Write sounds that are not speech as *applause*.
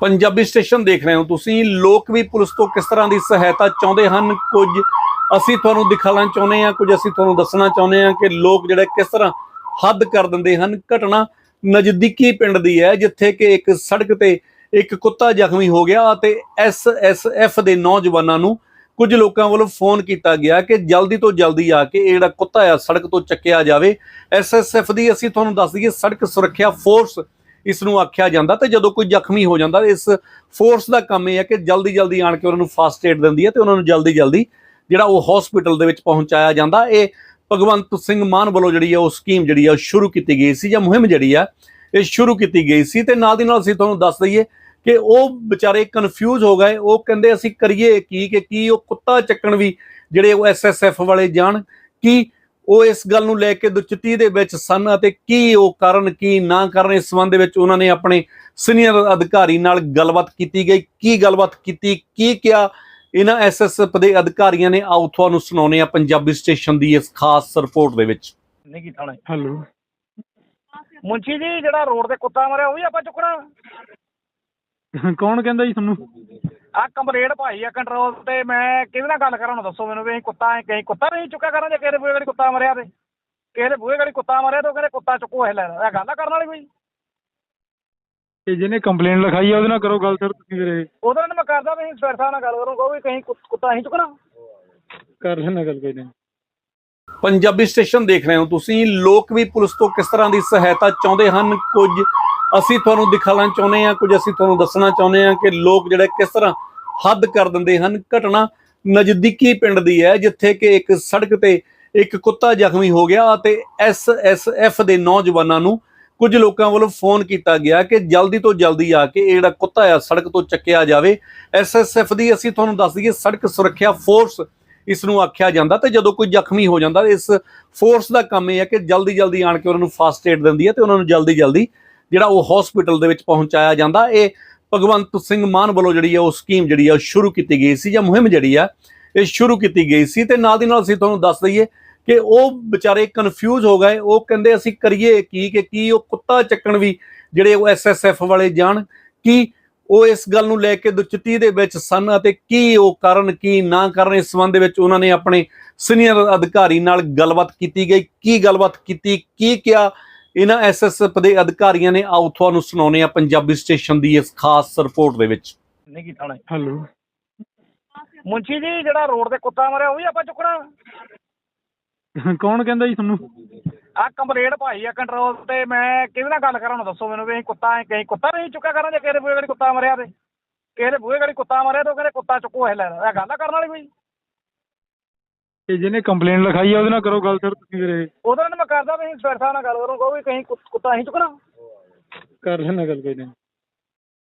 Punjabi station ਦੇਖ ਰਹੇ ਹੋ ਤੁਸੀਂ। ਲੋਕ ਵੀ ਪੁਲਿਸ ਤੋਂ ਕਿਸ ਤਰ੍ਹਾਂ ਦੀ ਸਹਾਇਤਾ ਚਾਹੁੰਦੇ ਹਨ? ਕੁਝ ਅਸੀਂ ਤੁਹਾਨੂੰ ਦਿਖਾਉਣਾ ਚਾਹੁੰਦੇ ਹਾਂ, ਕੁਝ ਅਸੀਂ ਤੁਹਾਨੂੰ ਦੱਸਣਾ ਚਾਹੁੰਦੇ ਹਾਂ ਕਿ ਲੋਕ ਜਿਹੜੇ ਕਿਸ ਤਰ੍ਹਾਂ ਹੱਦ ਕਰ ਦਿੰਦੇ ਹਨ। ਘਟਨਾ ਨਜ਼ਦੀਕੀ ਪਿੰਡ ਦੀ ਹੈ, ਜਿੱਥੇ ਕਿ ਇੱਕ ਸੜਕ ਤੇ ਇੱਕ ਕੁੱਤਾ ਜ਼ਖਮੀ ਹੋ ਗਿਆ ਅਤੇ ਐਸ ਐਸ ਐਫ ਦੇ ਨੌਜਵਾਨਾਂ ਨੂੰ ਕੁਝ ਲੋਕਾਂ ਵੱਲੋਂ ਫੋਨ ਕੀਤਾ ਗਿਆ ਕਿ ਜਲਦੀ ਤੋਂ ਜਲਦੀ ਆ ਕੇ ਇਹ ਜਿਹੜਾ ਕੁੱਤਾ ਆ, ਸੜਕ ਤੋਂ ਚੱਕਿਆ ਜਾਵੇ। ਐਸਐਸਐਫ ਦੀ ਅਸੀਂ ਤੁਹਾਨੂੰ ਦੱਸ ਦਈਏ, ਸੜਕ ਸੁਰੱਖਿਆ ਫੋਰਸ ਇਸ ਨੂੰ ਆਖਿਆ ਜਾਂਦਾ ਤੇ ਜਦੋਂ ਕੋਈ ਜ਼ਖਮੀ ਹੋ ਜਾਂਦਾ ਇਸ ਫੋਰਸ ਦਾ ਕੰਮ ਇਹ ਹੈ ਕਿ ਜਲਦੀ ਜਲਦੀ ਆਣ ਕੇ ਉਹਨਾਂ ਨੂੰ ਫਾਸਟ ਏਡ ਦਿੰਦੀ ਹੈ ਤੇ ਉਹਨਾਂ ਨੂੰ ਜਲਦੀ ਜਲਦੀ ਜਿਹੜਾ ਉਹ ਹਸਪੀਟਲ ਦੇ ਵਿੱਚ ਪਹੁੰਚਾਇਆ ਜਾਂਦਾ। ਇਹ ਭਗਵੰਤ ਸਿੰਘ ਮਾਨ ਵੱਲੋਂ ਜਿਹੜੀ ਹੈ ਉਹ ਸਕੀਮ ਜਿਹੜੀ ਹੈ ਉਹ ਸ਼ੁਰੂ ਕੀਤੀ ਗਈ ਸੀ ਜਾਂ ਮੁਹਿੰਮ ਜਿਹੜੀ ਆ ਇਹ ਸ਼ੁਰੂ ਕੀਤੀ ਗਈ ਸੀ ਤੇ ਨਾਲ ਦੀ ਨਾਲ ਅਸੀਂ ਤੁਹਾਨੂੰ ਦੱਸ ਦਈਏ ਕਿ ਉਹ ਵਿਚਾਰੇ ਕਨਫਿਊਜ਼ ਹੋ ਗਏ। ਉਹ ਕਹਿੰਦੇ ਅਸੀਂ ਕਰੀਏ ਕੀ ਕਿ ਕੀ ਉਹ ਕੁੱਤਾ ਚੱਕਣ ਵੀ ਜਿਹੜੇ ਉਹ ਐਸਐਸਐਫ ਵਾਲੇ ਜਾਣ, ਕੀ ਉਹ ਇਸ ਗੱਲ ਨੂੰ ਲੈ ਕੇ ਦੁਚਿੱਤੀ ਦੇ ਵਿੱਚ ਸਨ ਅਤੇ ਕੀ ਉਹ ਕਾਰਨ ਕੀ ਨਾ ਕਰਨ ਇਸ ਸੰਬੰਧ ਦੇ ਵਿੱਚ ਉਹਨਾਂ ਨੇ ਆਪਣੇ ਸੀਨੀਅਰ ਅਧਿਕਾਰੀ ਨਾਲ ਗੱਲਬਾਤ ਕੀਤੀ ਗਈ। ਕੀ ਗੱਲਬਾਤ ਕੀਤੀ ਕੀ ਕਿਹਾ? ਇਹਨਾਂ ਐਸਐਸਐਫ ਦੇ ਅਧਿਕਾਰੀਆਂ ਨੇ ਆਓ ਤੁਹਾਨੂੰ ਸੁਣਾਉਣੇ ਆ ਪੰਜਾਬੀ ਸਟੇਸ਼ਨ ਦੀ ਇਸ ਖਾਸ ਰਿਪੋਰਟ ਦੇ ਵਿੱਚ। ਨਹੀਂ ਨੇ ਹੈਲੋ। ਮੁੰਸ਼ੀ ਜੀ ਜਿਹੜਾ ਰੋਡ ਤੇ ਕੁੱਤਾ ਮਰਿਆ ਉਹ ਵੀ ਆਪਾਂ ਚੁੱਕਣਾ। ਕੌਣ ਕਹਿੰਦਾ ਜੀ ਤੁਹਾਨੂੰ? ਆ ਕੰਪਲੇਂਟ ਭਾਈ ਆ ਕੰਟਰੋਲ ਤੇ ਮੈਂ ਕਿਹਦੇ ਨਾਲ ਗੱਲ ਕਰਾਂ ਹੁਣ ਦੱਸੋ ਮੈਨੂੰ ਵੀ ਅਸੀਂ ਕੁੱਤਾ ਐ ਕਹੀਂ ਕੁੱਤਾ ਨਹੀਂ ਚੁੱਕਿਆ ਕਰਾਂ ਜੇ ਕਿਸੇ ਦੇ ਬੂਹੇ ਗੜੀ ਕੁੱਤਾ ਮਰਿਆ ਤੇ। ਕਿਸੇ ਦੇ ਬੂਹੇ ਗੜੀ ਕੁੱਤਾ ਮਰਿਆ ਤੇ ਉਹ ਕਹਿੰਦੇ ਕੁੱਤਾ ਚੁੱਕੋ ਇਹ ਲੈ ਇਹ ਗੱਲ ਆ ਕਰਨ ਵਾਲੀ ਕੋਈ? ਇਹ ਜਿਹਨੇ ਕੰਪਲੇਂਟ ਲਿਖਾਈ ਆ ਉਹਦੇ ਨਾਲ ਕਰੋ ਗੱਲ ਸਰ ਤੁਸੀਂ ਵੀਰੇ। ਉਹਦੇ ਨਾਲ ਮੈਂ ਕਰਦਾ ਵੀ ਸਰ ਸਾਹਿਬ ਨਾਲ ਗੱਲ ਕਰੂੰਗਾ ਵੀ ਕਹੀਂ ਕੁ- ਕੁੱਤਾ ਅਸੀਂ ਚੁੱਕਣਾ। ਕਰ ਲੈਣਾ ਗੱਲ ਕੋਈ ਨਹੀਂ। ਪੰਜਾਬੀ ਸਟੇਸ਼ਨ ਦੇਖ ਰਹੇ ਹੋ ਤੁਸੀਂ ਲੋਕ ਵੀ ਪੁਲਿਸ ਤੋਂ ਕਿਸ ਤਰ੍ਹਾਂ ਦੀ ਸਹਾਇਤਾ ਚਾਹੁੰਦੇ ਹਨ? ਕੁਝ ਅਸੀਂ ਤੁਹਾਨੂੰ ਦਿਖਾਉਣਾ ਚਾਹੁੰਦੇ ਹਾਂ, ਕੁਝ ਅਸੀਂ ਤੁਹਾਨੂੰ ਦੱਸਣਾ ਚਾਹੁੰਦੇ ਹਾਂ ਕਿ ਲੋਕ ਜਿਹੜੇ ਕਿਸ ਤਰ੍ਹਾਂ ਹੱਦ ਕਰ ਦਿੰਦੇ ਹਨ। ਘਟਨਾ ਨਜ਼ਦੀਕੀ ਪਿੰਡ ਦੀ ਹੈ, ਜਿੱਥੇ ਕਿ ਇੱਕ ਸੜਕ ਤੇ ਇੱਕ ਕੁੱਤਾ ਜ਼ਖਮੀ ਹੋ ਗਿਆ ਅਤੇ ਐਸ ਐਸ ਐਫ ਦੇ ਨੌਜਵਾਨਾਂ ਨੂੰ ਕੁਝ ਲੋਕਾਂ ਵੱਲੋਂ ਫੋਨ ਕੀਤਾ ਗਿਆ ਕਿ ਜਲਦੀ ਤੋਂ ਜਲਦੀ ਆ ਕੇ ਇਹ ਜਿਹੜਾ ਕੁੱਤਾ ਆ, ਸੜਕ ਤੋਂ ਚੱਕਿਆ ਜਾਵੇ। ਐਸ ਐਸ ਐਫ ਦੀ ਅਸੀਂ ਤੁਹਾਨੂੰ ਦੱਸ ਦਈਏ, ਸੜਕ ਸੁਰੱਖਿਆ ਫੋਰਸ ਇਸ ਨੂੰ ਆਖਿਆ ਜਾਂਦਾ ਤੇ ਜਦੋਂ ਕੋਈ ਜ਼ਖਮੀ ਹੋ ਜਾਂਦਾ, ਇਸ ਫੋਰਸ ਦਾ ਕੰਮ ਇਹ ਹੈ ਕਿ ਜਲਦੀ ਜਲਦੀ ਆਣ ਕੇ ਉਹਨਾਂ ਨੂੰ ਫਾਸਟ ਏਡ ਦਿੰਦੀ ਹੈ ਤੇ ਉਹਨਾਂ ਨੂੰ ਜਲਦੀ ਜਲਦੀ ਜਿਹੜਾ ਉਹ ਹਸਪੀਟਲ ਦੇ ਵਿੱਚ ਪਹੁੰਚਾਇਆ ਜਾਂਦਾ, ਇਹ ਭਗਵੰਤ ਸਿੰਘ ਮਾਨ ਵੱਲੋਂ ਜਿਹੜੀ ਹੈ ਉਹ ਸਕੀਮ ਜਿਹੜੀ ਹੈ ਉਹ ਸ਼ੁਰੂ ਕੀਤੀ ਗਈ ਸੀ ਜਾਂ ਮੁਹਿੰਮ ਜਿਹੜੀ ਆ, ਇਹ ਸ਼ੁਰੂ ਕੀਤੀ ਗਈ ਸੀ ਤੇ ਨਾਲ ਦੀ ਨਾਲ ਅਸੀਂ ਤੁਹਾਨੂੰ ਦੱਸ ਦਈਏ ਕਿ ਉਹ ਵਿਚਾਰੇ ਕਨਫਿਊਜ਼ ਹੋ ਗਏ, ਉਹ ਕਹਿੰਦੇ ਅਸੀਂ ਕਰੀਏ ਕੀ ਕਿ ਕੀ ਉਹ ਕੁੱਤਾ ਚੱਕਣ ਵੀ ਜਿਹੜੇ ਉਹ ਐਸਐਸਐਫ ਵਾਲੇ ਜਾਣ, ਕੀ ਉਹ ਇਸ ਗੱਲ ਨੂੰ ਲੈ ਕੇ ਦੁਚਿੱਤੀ ਦੇ ਵਿੱਚ ਸਨ ਅਤੇ ਕੀ ਉਹ ਕਰਨ, ਕੀ ਨਾ ਕਰਨ ਇਸ ਸੰਬੰਧ ਦੇ ਵਿੱਚ ਉਹਨਾਂ ਨੇ ਆਪਣੇ ਸੀਨੀਅਰ ਅਧਿਕਾਰੀ ਨਾਲ ਗੱਲਬਾਤ ਕੀਤੀ ਗਈ, ਕੀ ਗੱਲਬਾਤ ਕੀਤੀ, ਕੀ ਕਿਹਾ ਇਹਨਾਂ ਐਸਐਸਐਫ ਦੇ ਅਧਿਕਾਰੀਆਂ ਨੇ ਆਓ ਤੁਹਾਨੂੰ ਸੁਣਾਉਣੇ ਆ ਪੰਜਾਬੀ ਸਟੇਸ਼ਨ ਦੀ ਇਸ ਖਾਸ ਰਿਪੋਰਟ ਦੇ ਵਿੱਚ। ਨਹੀਂ ਨੇ ਹੈਲੋ। ਮੁੰਸ਼ੀ ਜੀ ਜਿਹੜਾ ਰੋਡ ਤੇ ਕੁੱਤਾ ਮਰਿਆ ਉਹ ਵੀ ਆਪਾਂ ਚੁੱਕਣਾ। *laughs* ਕੌਣ ਕਹਿੰਦਾ ਜੀ ਤੁਹਾਨੂੰ? ਆ ਕੰਪਲੇਂਟ ਭਾਈ ਆ ਕੰਟਰੋਲ ਤੇ ਮੈਂ ਕਿਹਦੇ ਨਾਲ ਗੱਲ ਕਰਾਂ ਹੁਣ ਦੱਸੋ ਮੈਨੂੰ ਵੀ ਅਸੀਂ ਕੁੱਤਾ ਐ ਕਹੀਂ ਕੁੱਤਾ ਨਹੀਂ ਚੁੱਕਿਆ ਕਰਾਂ ਜੇ ਕਿਸੇ ਬੂਹੇ ਗੜੀ ਕੁੱਤਾ ਮਰਿਆ ਤੇ। ਕਿਸੇ ਬੂਹੇ ਗੜੀ ਕੁੱਤਾ ਮਰਿਆ ਤੇ ਉਹ ਕਹਿੰਦੇ ਕੁੱਤਾ ਚੁੱਕੋ ਇਹ ਲੈ ਇਹ ਗੱਲ ਕਰਨ ਵਾਲੀ ਕੋਈ? ਇਹ ਜਿਹਨੇ ਕੰਪਲੇਂਟ ਲਿਖਾਈ ਆ ਉਹਦੇ ਨਾਲ ਕਰੋ ਗੱਲ ਸਰ ਤੁਸੀਂ ਵੀਰੇ। ਉਹਦੇ ਨਾਲ ਮੈਂ ਕਰਦਾ ਵੀ ਸਰ ਸਾਹਿਬ ਨਾਲ ਗੱਲ ਕਰੂੰਗਾ ਵੀ ਕਹੀਂ ਕੁੱਤਾ ਅਸੀਂ ਚੁੱਕਣਾ। ਕਰ ਲੈਣਾ ਗੱਲ ਕੋਈ ਨਹੀਂ।